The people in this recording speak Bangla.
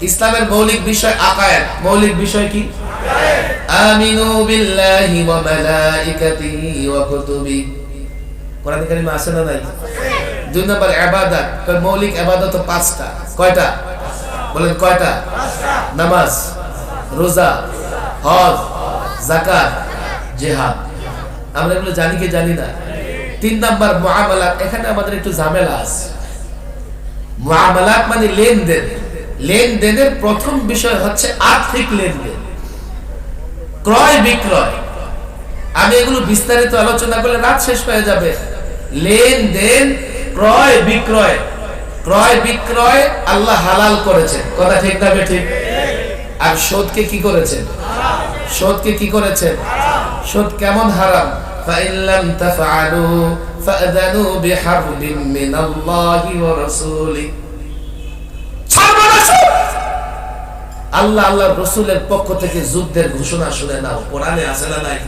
ইসলামের মৌলিক বিষয় আকায়েদ মৌলিক বিষয় কি? আমিনু বিল্লাহি ওয়া মালাইকাতিহি ওয়া কোরআন আছে না নাই? দুই ইবাদত মৌলিক ইবাদত পাঁচটা। কয়টা? বলেন কয়টা? নামাজ, রোজা, হজ, যাকাত, জিহাদ। আমরা এগুলো জানি কি জানি না? তিন নাম্বার মুআমালাত। এখানে আমাদের একটু ঝামেলা আছে। মুআমালাত মানে লেনদেন। লেনদেনের প্রথম বিষয় হচ্ছে আর্থিক লেনদেন। ক্রয়, বিক্রয়। আমি এগুলো বিস্তারিত আলোচনা করলে রাত শেষ হয়ে যাবে। লেনদেন, ক্রয়, বিক্রয়। ক্রয়, বিক্রয় আল্লাহ হালাল করেছেন। কথা ঠিক না ঠিক আর সোদকে কি করেছেন? সোদকে কি করেছেন? সোদ কেমন হারাম? ফাইল্লাম তাফআলু ফাআযানু বিহারবিন মিনাল্লাহি ওয়া রাসূলিহি। আল্লাহ আল্লাহ রসুলের পক্ষ থেকে যুদ্ধের ঘোষণা শুনে নাও। কোরআনে আছে না নাই?